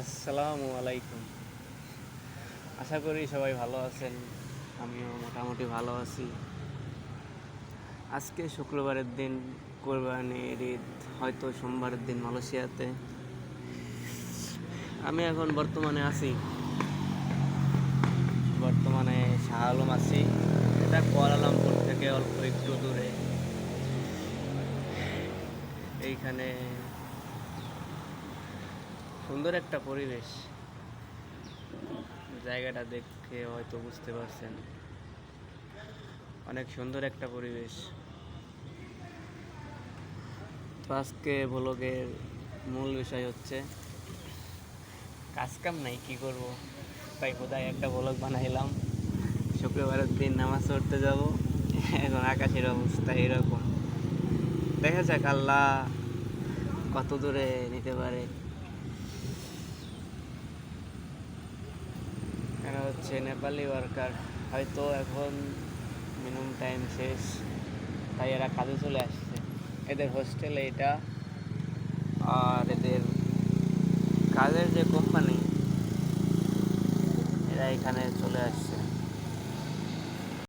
আসসালামু আলাইকুম। আশা করি সবাই ভালো আছেন, আমিও মোটামুটি ভালো আছি। আজকে শুক্রবারের দিন, কোরবানির ঈদ, হয়তো সোমবারের দিন মালয়েশিয়াতে। আমি এখন বর্তমানে আছি। বর্তমানে শাহ আলম আছি। এটা কুয়ালালামপুর থেকে অল্প একটু দূরে। এইখানে সুন্দর একটা পরিবেশ। জায়গাটা দেখে হয়তো বুঝতে পারছেন। অনেক সুন্দর একটা পরিবেশ। তো আজকে ব্লগের মূল বিষয় হচ্ছে, কাজ কাম নাই, কি করব? তাই কোথায় একটা ব্লগ বানাইলাম। শুক্রবারের দিন নামাজ পড়তে যাব। এখন আকাশের অবস্থা এরকম। দেখা যাক, আল্লাহ কত দূরে নিতে পারে এরা হচ্ছে নেপালি ওয়ার্কার হয়তো এখন মিনিমাম টাইম শেষ, তাই এরা কাজে চলে আসছে। এদের হোস্টেল এটা, আর এদের কাজের যে কোম্পানি এরা এখানে চলে আসছে।